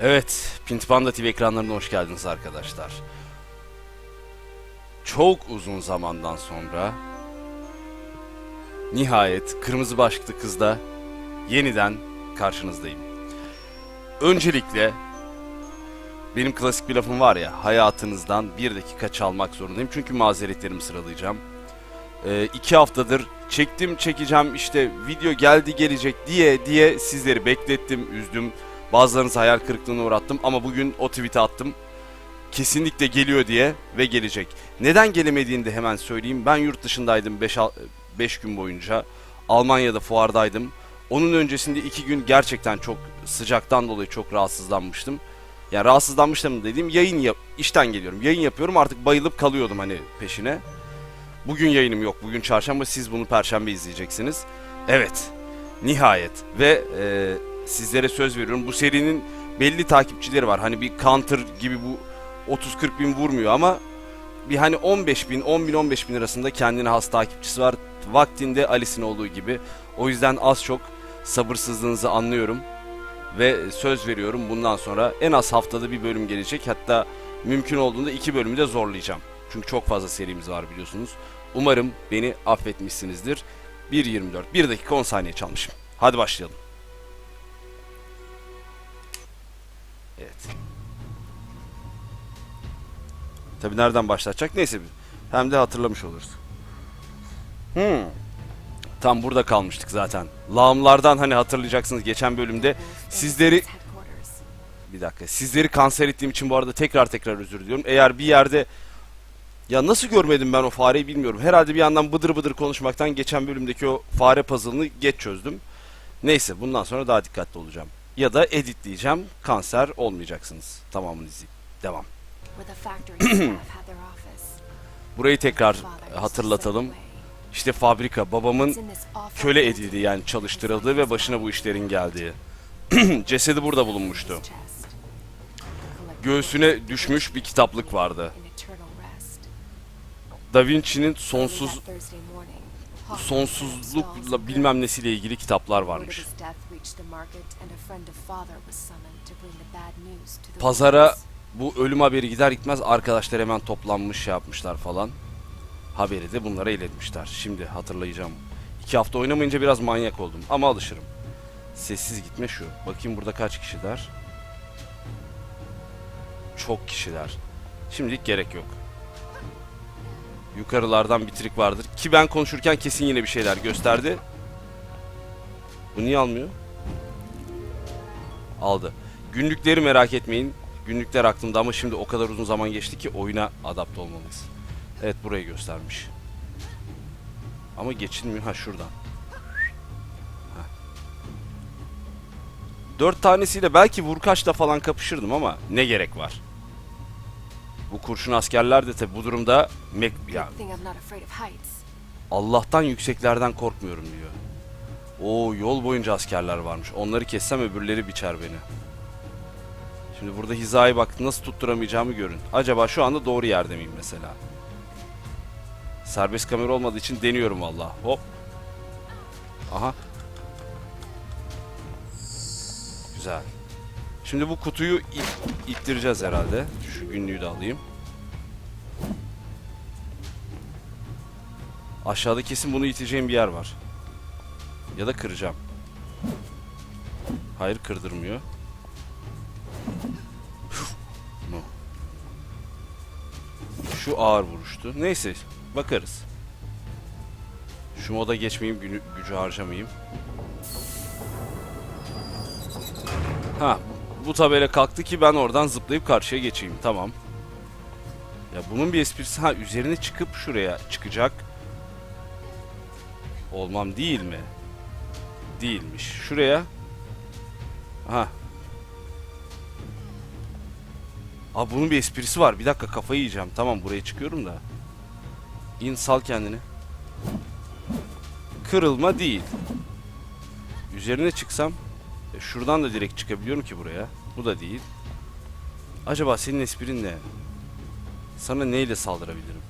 Evet, Pintipanda TV ekranlarına hoş geldiniz arkadaşlar. Çok uzun zamandan sonra nihayet Kırmızı Başlıklı Kız'da yeniden karşınızdayım. Öncelikle benim klasik bir lafım var ya, hayatınızdan bir dakika çalmak zorundayım. Çünkü mazeretlerimi sıralayacağım. Ee, iki haftadır çektim çekeceğim işte video geldi gelecek diye diye sizleri beklettim, üzdüm. Bazılarınızı hayal kırıklığına uğrattım ama bugün o tweet'i attım. Kesinlikle geliyor diye ve gelecek. Neden gelemediğini de hemen söyleyeyim. Ben yurt dışındaydım 5 gün boyunca. Almanya'da fuardaydım. Onun öncesinde 2 gün gerçekten çok sıcaktan dolayı çok rahatsızlanmıştım. Yani rahatsızlanmıştım dediğim yayın yap işten geliyorum. Yayın yapıyorum artık bayılıp kalıyordum hani peşine. Bugün yayınım yok. Bugün çarşamba siz bunu perşembe izleyeceksiniz. Evet. Nihayet ve e, sizlere söz veriyorum. Bu serinin belli takipçileri var. Hani bir counter gibi bu 30-40 bin vurmuyor ama bir hani 15 bin, 10 bin, 15 bin arasında kendine has takipçisi var. Vaktinde Alice'in olduğu gibi. O yüzden az çok sabırsızlığınızı anlıyorum. Ve söz veriyorum bundan sonra en az haftada bir bölüm gelecek. Hatta mümkün olduğunda iki bölümü de zorlayacağım. Çünkü çok fazla serimiz var biliyorsunuz. Umarım beni affetmişsinizdir. 1.24, 1 dakika 10 saniye çalmışım. Hadi başlayalım. Evet. Tabi nereden başlatacak? Neyse hem de hatırlamış oluruz. Hmm. Tam burada kalmıştık zaten. Lağımlardan hani hatırlayacaksınız geçen bölümde sizleri bir dakika. Sizleri kanser ettiğim için bu arada tekrar tekrar özür diliyorum. Eğer bir yerde ya nasıl görmedim ben o fareyi bilmiyorum. Herhalde bir yandan bıdır bıdır konuşmaktan geçen bölümdeki o fare puzzle'ını geç çözdüm. Neyse bundan sonra daha dikkatli olacağım. Ya da editleyeceğim. Kanser olmayacaksınız. Tamamını izleyip. Devam. Burayı tekrar hatırlatalım. İşte fabrika babamın köle edildiği yani çalıştırıldığı ve başına bu işlerin geldiği. Cesedi burada bulunmuştu. Göğsüne düşmüş bir kitaplık vardı. Da Vinci'nin sonsuz sonsuzlukla bilmem nesiyle ilgili kitaplar varmış. Pazara bu ölüm haberi gider gitmez arkadaşlar hemen toplanmış şey yapmışlar falan. Haberi de bunlara iletmişler. Şimdi hatırlayacağım. İki hafta oynamayınca biraz manyak oldum ama alışırım. Sessiz gitme şu. Bakayım burada kaç kişiler? Çok kişiler. Şimdilik gerek yok. Yukarılardan bir trik vardır. Ki ben konuşurken kesin yine bir şeyler gösterdi. Bu niye almıyor? Aldı. Günlükleri merak etmeyin. Günlükler aklımda ama şimdi o kadar uzun zaman geçti ki oyuna adapte olmalıyız. Evet burayı göstermiş. Ama geçilmiyor. Ha şuradan. Ha. Dört tanesiyle belki vurkaçla falan kapışırdım ama ne gerek var? Bu kurşun askerler de tabi bu durumda mek ya Allah'tan yükseklerden korkmuyorum diyor. O yol boyunca askerler varmış. Onları kessem öbürleri biçer beni. Şimdi burada hizayı bak nasıl tutturamayacağımı görün. Acaba şu anda doğru yerde miyim mesela? Serbest kamera olmadığı için deniyorum valla. Hop. Aha. Güzel. Şimdi bu kutuyu it ittireceğiz herhalde. Şu günlüğü de alayım. Aşağıda kesin bunu iteceğim bir yer var. Ya da kıracağım. Hayır kırdırmıyor. no. Şu ağır vuruştu. Neyse bakarız. Şu moda geçmeyeyim günü, gücü harcamayayım. Ha bu tabela kalktı ki ben oradan zıplayıp karşıya geçeyim. Tamam. Ya bunun bir esprisi ha üzerine çıkıp şuraya çıkacak. Olmam değil mi? Değilmiş. Şuraya. Ha. Aa bunun bir esprisi var. Bir dakika kafayı yiyeceğim. Tamam buraya çıkıyorum da. İn sal kendini. Kırılma değil. Üzerine çıksam e, şuradan da direkt çıkabiliyorum ki buraya. Bu da değil. Acaba senin esprin ne? Sana neyle saldırabilirim?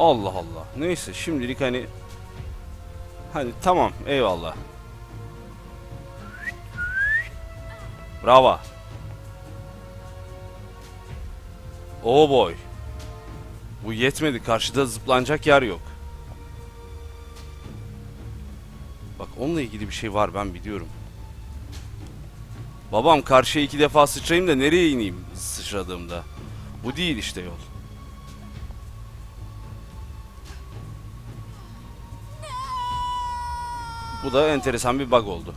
Allah Allah. Neyse şimdilik hani Hani tamam eyvallah. Bravo. Oh boy. Bu yetmedi. Karşıda zıplanacak yer yok. Bak onunla ilgili bir şey var ben biliyorum. Babam karşıya iki defa sıçrayayım da nereye ineyim sıçradığımda. Bu değil işte yol. Bu da enteresan bir bug oldu.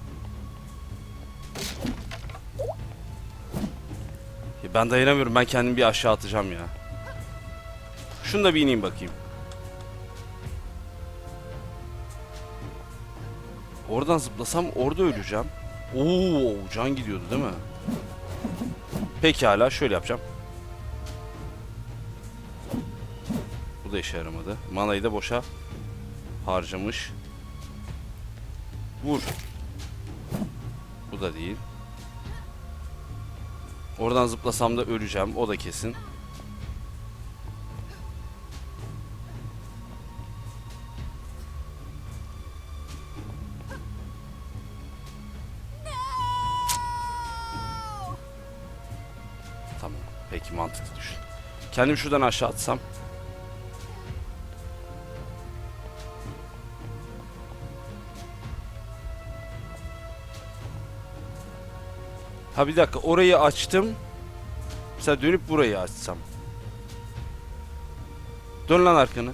Ya Ben dayanamıyorum. Ben kendimi bir aşağı atacağım ya. Şunu da bir ineyim bakayım. Oradan zıplasam orada öleceğim. Oo, can gidiyordu değil mi? Pekala şöyle yapacağım. Bu da işe yaramadı. Manayı da boşa harcamış. Vur. Bu da değil. Oradan zıplasam da öleceğim. O da kesin. Tamam. Peki mantıklı düşün. Kendimi şuradan aşağı atsam. Ha bir dakika orayı açtım. Mesela dönüp burayı açsam. Dön lan arkanı.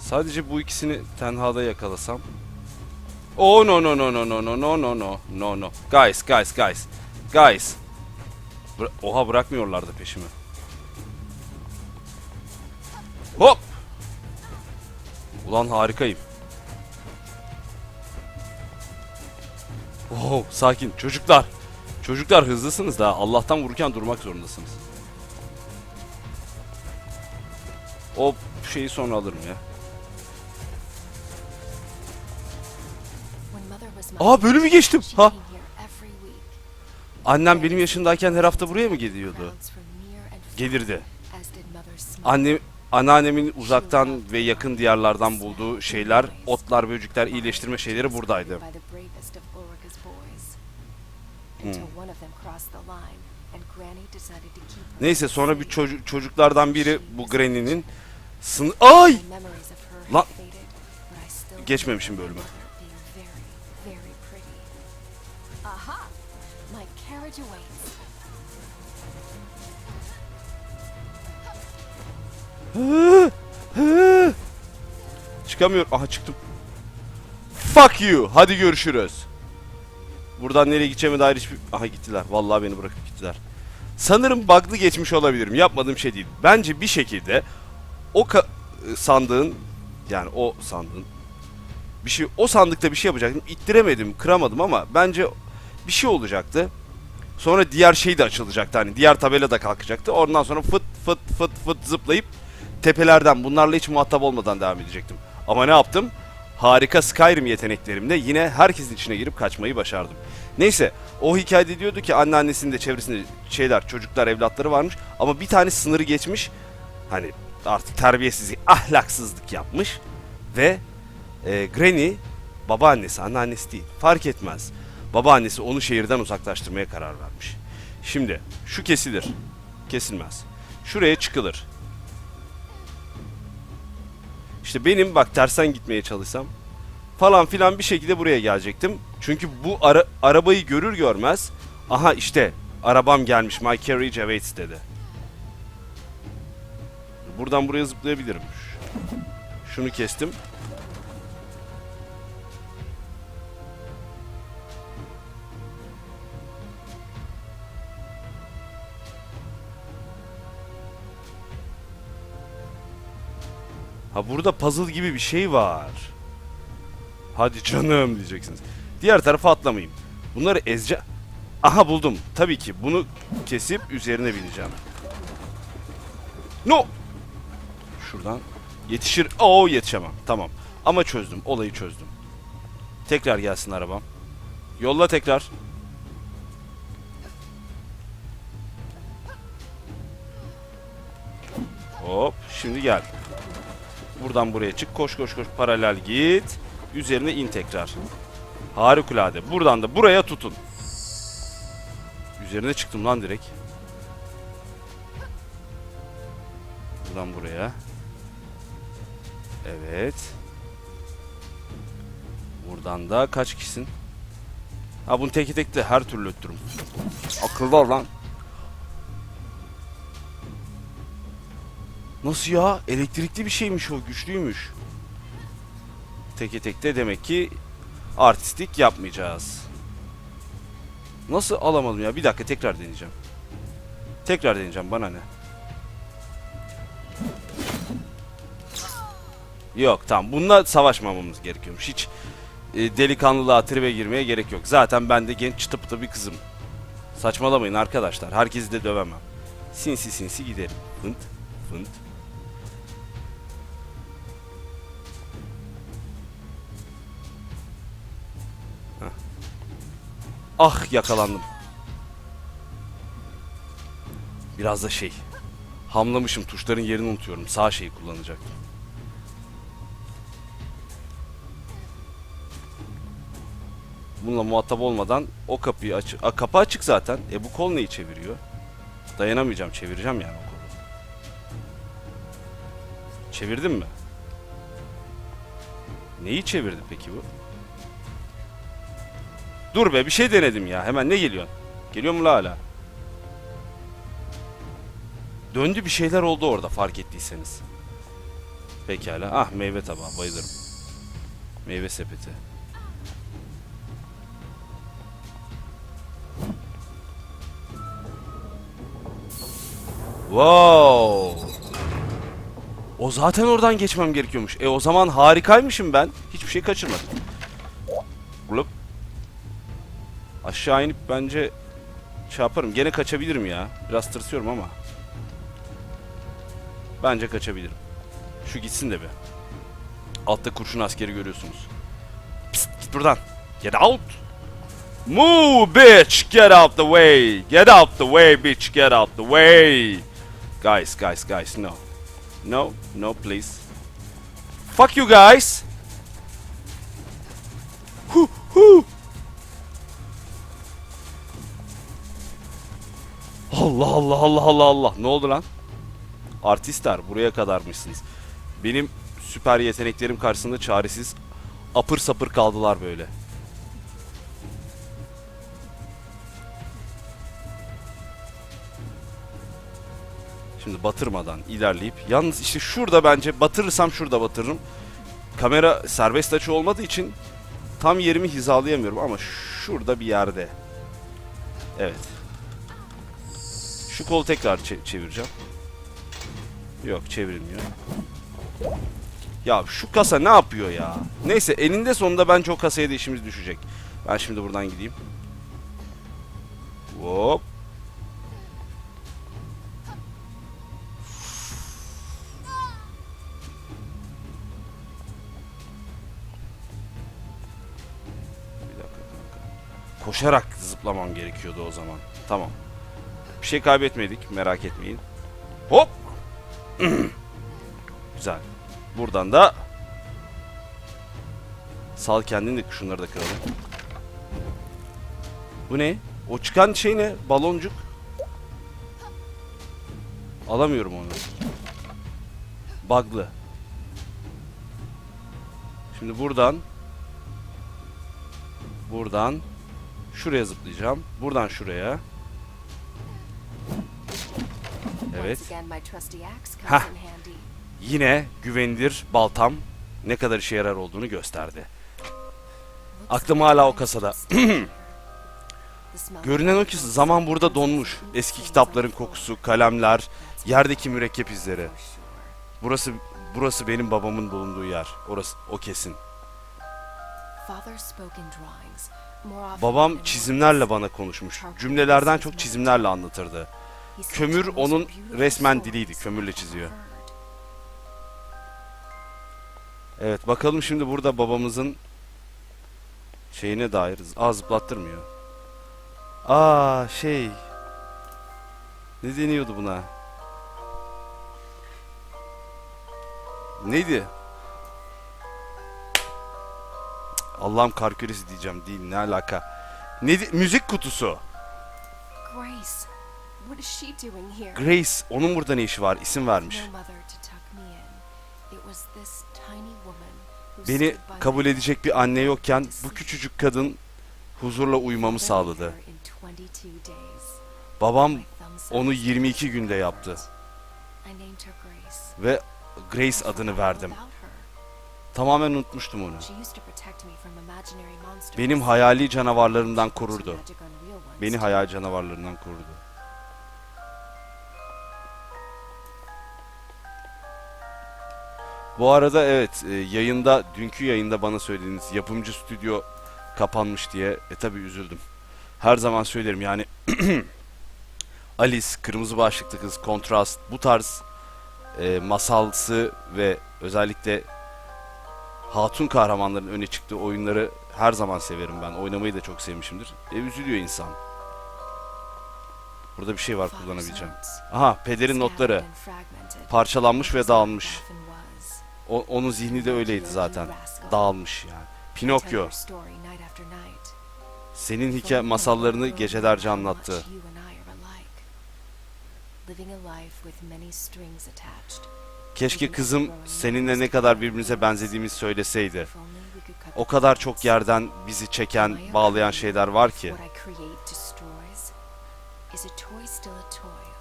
Sadece bu ikisini tenhada yakalasam. Oh no no no no no no no no no no no. Guys guys guys. Guys. Bıra- Oha bırakmıyorlardı peşimi. Hop. Ulan harikayım. Oh sakin çocuklar. Çocuklar hızlısınız da Allah'tan vururken durmak zorundasınız. O şeyi sonra alırım ya. Aa bölümü geçtim. Ha. Annem benim yaşındayken her hafta buraya mı geliyordu? Gelirdi. Annem anneannemin uzaktan ve yakın diyarlardan bulduğu şeyler, otlar, böcekler, iyileştirme şeyleri buradaydı. Hmm. Neyse sonra bir çocuk çocuklardan biri bu Granny'nin sın Ay! Lan! Geçmemişim bölümü. Carriage awaits. Çıkamıyorum. Aha çıktım. Fuck you. Hadi görüşürüz. Buradan nereye gideceğime dair hiçbir... Aha gittiler. Vallahi beni bırakıp gittiler. Sanırım bug'lı geçmiş olabilirim. Yapmadığım şey değil. Bence bir şekilde o ka- sandığın yani o sandığın bir şey o sandıkta bir şey yapacaktım. İttiremedim, kıramadım ama bence bir şey olacaktı. Sonra diğer şey de açılacaktı. Hani diğer tabela da kalkacaktı. Ondan sonra fıt fıt fıt fıt zıplayıp tepelerden bunlarla hiç muhatap olmadan devam edecektim. Ama ne yaptım? Harika Skyrim yeteneklerimle yine herkesin içine girip kaçmayı başardım. Neyse o hikayede diyordu ki anneannesinin de çevresinde şeyler çocuklar evlatları varmış ama bir tane sınırı geçmiş hani artık terbiyesizlik ahlaksızlık yapmış ve e, Granny babaannesi anneannesi değil fark etmez babaannesi onu şehirden uzaklaştırmaya karar vermiş. Şimdi şu kesilir kesilmez şuraya çıkılır işte benim bak tersten gitmeye çalışsam falan filan bir şekilde buraya gelecektim. Çünkü bu ara- arabayı görür görmez aha işte arabam gelmiş my carriage awaits dedi. Buradan buraya zıplayabilirim. Şunu kestim. Ha burada puzzle gibi bir şey var. Hadi canım diyeceksiniz. Diğer tarafa atlamayayım. Bunları ezce... Aha buldum. Tabii ki bunu kesip üzerine bineceğim. No! Şuradan yetişir. Oo yetişemem. Tamam. Ama çözdüm. Olayı çözdüm. Tekrar gelsin arabam. Yolla tekrar. Hop şimdi gel. Buradan buraya çık. Koş koş koş paralel git. Üzerine in tekrar. Harikulade. Buradan da buraya tutun. Üzerine çıktım lan direkt. Buradan buraya. Evet. Buradan da kaç kişisin? Ha bunu teki tek de her türlü öttürüm. Akıllı ol lan. Nasıl ya? Elektrikli bir şeymiş o, güçlüymüş. Teke tekte demek ki artistik yapmayacağız. Nasıl alamadım ya? Bir dakika tekrar deneyeceğim. Tekrar deneyeceğim bana ne? Yok tamam bununla savaşmamamız gerekiyormuş. Hiç e, delikanlılığa tribe girmeye gerek yok. Zaten ben de genç çıtı pıtı bir kızım. Saçmalamayın arkadaşlar. Herkesi de dövemem. Sinsi sinsi giderim. Fınt fınt. Ah yakalandım. Biraz da şey. Hamlamışım tuşların yerini unutuyorum. Sağ şeyi kullanacaktım. Bununla muhatap olmadan o kapıyı aç... A, kapı açık zaten. E bu kol neyi çeviriyor? Dayanamayacağım çevireceğim yani o kolu. Çevirdim mi? Neyi çevirdi peki bu? Dur be bir şey denedim ya. Hemen ne geliyorsun? Geliyor mu la hala? Döndü bir şeyler oldu orada fark ettiyseniz. Pekala. Ah meyve tabağı bayılırım. Meyve sepeti. Wow. O zaten oradan geçmem gerekiyormuş. E o zaman harikaymışım ben. Hiçbir şey kaçırmadım. Bulup. Aşağı inip bence şey yaparım. Gene kaçabilirim ya. Biraz tırsıyorum ama. Bence kaçabilirim. Şu gitsin de be. Altta kurşun askeri görüyorsunuz. Psst, git buradan. Get out. Move bitch. Get out the way. Get out the way bitch. Get out the way. Guys, guys, guys, no. No, no please. Fuck you guys. Hu hu. Allah Allah Allah Allah Allah. Ne oldu lan? Artistler buraya kadarmışsınız. Benim süper yeteneklerim karşısında çaresiz apır sapır kaldılar böyle. Şimdi batırmadan ilerleyip yalnız işte şurada bence batırırsam şurada batırırım. Kamera serbest açı olmadığı için tam yerimi hizalayamıyorum ama şurada bir yerde. Evet. Şu kolu tekrar çe- çevireceğim. Yok çevrilmiyor. Ya şu kasa ne yapıyor ya? Neyse eninde sonunda bence o kasaya da işimiz düşecek. Ben şimdi buradan gideyim. Hop. Bir dakika kanka. Koşarak zıplamam gerekiyordu o zaman. Tamam. Bir şey kaybetmedik merak etmeyin. Hop. Güzel. Buradan da sal kendini de şunları da kıralım. Bu ne? O çıkan şey ne? Baloncuk. Alamıyorum onu. Bug'lı. Şimdi buradan buradan şuraya zıplayacağım. Buradan şuraya. Evet. Hah. Yine güvenilir baltam ne kadar işe yarar olduğunu gösterdi. Aklım hala o kasada. Görünen o ki zaman burada donmuş. Eski kitapların kokusu, kalemler, yerdeki mürekkep izleri. Burası burası benim babamın bulunduğu yer. Orası o kesin. Babam çizimlerle bana konuşmuş. Cümlelerden çok çizimlerle anlatırdı. Kömür onun resmen diliydi. Kömürle çiziyor. Evet bakalım şimdi burada babamızın şeyine dair. Aa zıplattırmıyor. Aa şey. Ne deniyordu buna? Neydi? Allah'ım kar küresi diyeceğim değil ne alaka. Neydi? Müzik kutusu. Grace, Grace onun burada ne işi var? İsim vermiş. Beni kabul edecek bir anne yokken bu küçücük kadın huzurla uyumamı sağladı. her in 22 days. Babam onu up. 22 günde yaptı ve Grace adını verdim. Tamamen unutmuştum onu. Benim hayali canavarlarımdan korurdu. Beni hayal canavarlarından korudu. Bu arada evet e, yayında dünkü yayında bana söylediğiniz yapımcı stüdyo kapanmış diye e tabi üzüldüm. Her zaman söylerim yani Alice, Kırmızı Başlıklı Kız, Kontrast bu tarz e, masalsı ve özellikle hatun kahramanların öne çıktığı oyunları her zaman severim ben. Oynamayı da çok sevmişimdir. E, üzülüyor insan. Burada bir şey var kullanabileceğim. Aha pederin notları parçalanmış ve dağılmış. O, onun zihni de öyleydi zaten. Dağılmış yani. Pinokyo. Senin hikaye masallarını gecelerce anlattı. Keşke kızım seninle ne kadar birbirimize benzediğimizi söyleseydi. O kadar çok yerden bizi çeken, bağlayan şeyler var ki. Is a toy still a toy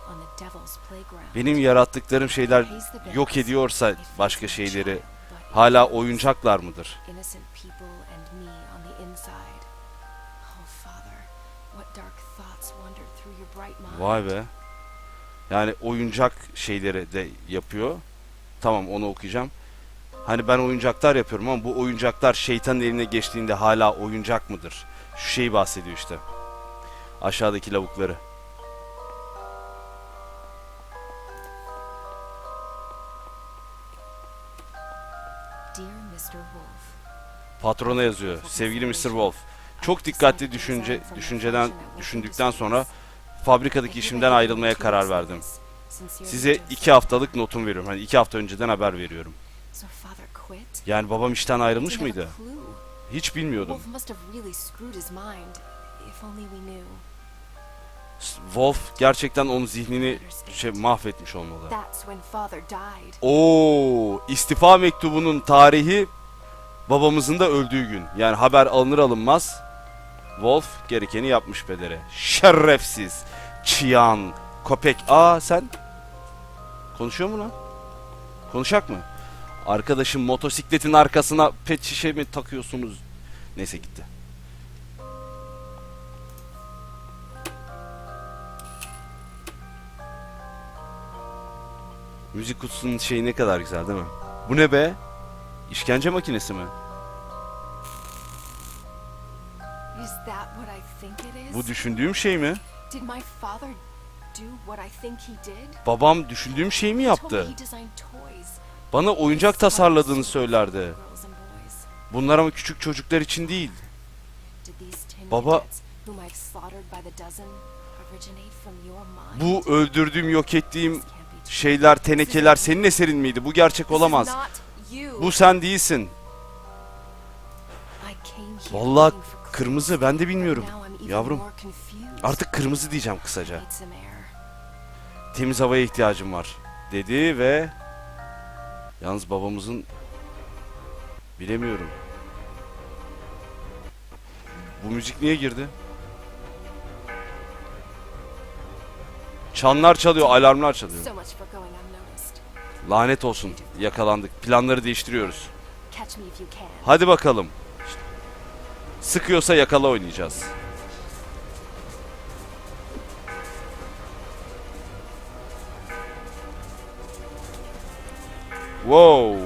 Benim yarattıklarım şeyler yok ediyorsa başka şeyleri hala oyuncaklar mıdır? Oh. Vay be. Yani oyuncak şeyleri de yapıyor. Tamam onu okuyacağım. Hani ben oyuncaklar yapıyorum ama bu oyuncaklar şeytanın eline geçtiğinde hala oyuncak mıdır? Şu şeyi bahsediyor işte. Aşağıdaki lavukları. Patrona yazıyor. Sevgili Mr. Wolf. Çok dikkatli düşünce düşünceden düşündükten sonra fabrikadaki işimden ayrılmaya karar verdim. Size iki haftalık notum veriyorum. Hani iki hafta önceden haber veriyorum. Yani babam işten ayrılmış mıydı? Hiç bilmiyordum. Wolf gerçekten onun zihnini şey mahvetmiş olmalı. Oo, istifa mektubunun tarihi babamızın da öldüğü gün. Yani haber alınır alınmaz Wolf gerekeni yapmış pedere. Şerefsiz, çıyan, köpek. Aa sen konuşuyor mu lan? Konuşak mı? Arkadaşım motosikletin arkasına pet şişe mi takıyorsunuz? Neyse gitti. Müzik kutusunun şeyi ne kadar güzel değil mi? Bu ne be? İşkence makinesi mi? Is that what I think it is? Bu düşündüğüm şey mi? Did my father do what I think he did? Babam düşündüğüm şeyi mi yaptı? Bana oyuncak tasarladığını söylerdi. Bunlar ama küçük çocuklar için değil. Baba-? Bu öldürdüğüm, yok ettiğim Şeyler, tenekeler senin eserin miydi? Bu gerçek olamaz. Bu sen değilsin. Vallahi kırmızı ben de bilmiyorum. Yavrum. Artık kırmızı diyeceğim kısaca. Temiz havaya ihtiyacım var. Dedi ve yalnız babamızın bilemiyorum. Bu müzik niye girdi? Çanlar çalıyor, alarmlar çalıyor. Lanet olsun. Yakalandık. Planları değiştiriyoruz. Hadi bakalım. Sıkıyorsa yakala oynayacağız. Wow.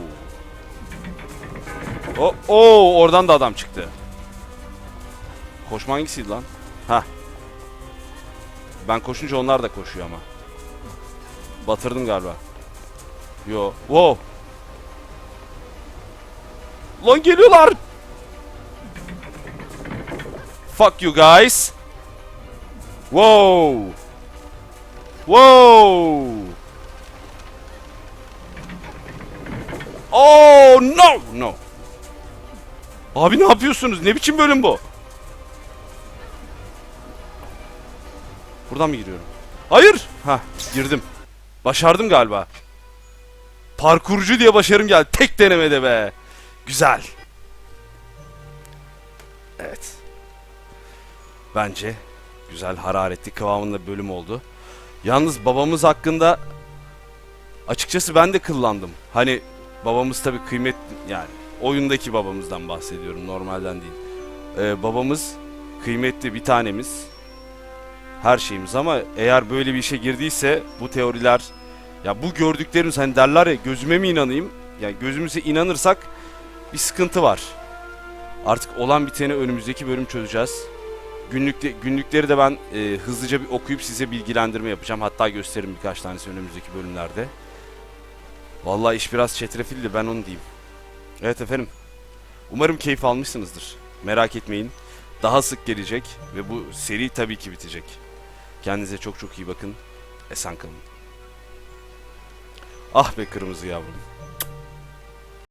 O, oo, oradan da adam çıktı. Koşma hangisiydi lan? Ha. Ben koşunca onlar da koşuyor ama. Batırdım galiba. Yo. Wow. Lan geliyorlar. Fuck you guys. Wow. Wow. Oh no no. Abi ne yapıyorsunuz? Ne biçim bölüm bu? Buradan mı giriyorum? Hayır. Ha girdim. Başardım galiba. Parkurcu diye başarım geldi. Tek denemede be. Güzel. Evet. Bence güzel hararetli kıvamında bir bölüm oldu. Yalnız babamız hakkında açıkçası ben de kıllandım. Hani babamız tabii kıymet yani oyundaki babamızdan bahsediyorum normalden değil. Ee, babamız kıymetli bir tanemiz. Her şeyimiz ama eğer böyle bir işe girdiyse bu teoriler ya bu gördüklerimiz hani derler ya gözüme mi inanayım? Yani gözümüze inanırsak bir sıkıntı var. Artık olan biteni önümüzdeki bölüm çözeceğiz. Günlükte, günlükleri de ben e, hızlıca bir okuyup size bilgilendirme yapacağım. Hatta gösteririm birkaç tanesi önümüzdeki bölümlerde. Vallahi iş biraz çetrefilli ben onu diyeyim. Evet efendim. Umarım keyif almışsınızdır. Merak etmeyin. Daha sık gelecek ve bu seri tabii ki bitecek. Kendinize çok çok iyi bakın. Esen kalın. Ah be kırmızı yavrum.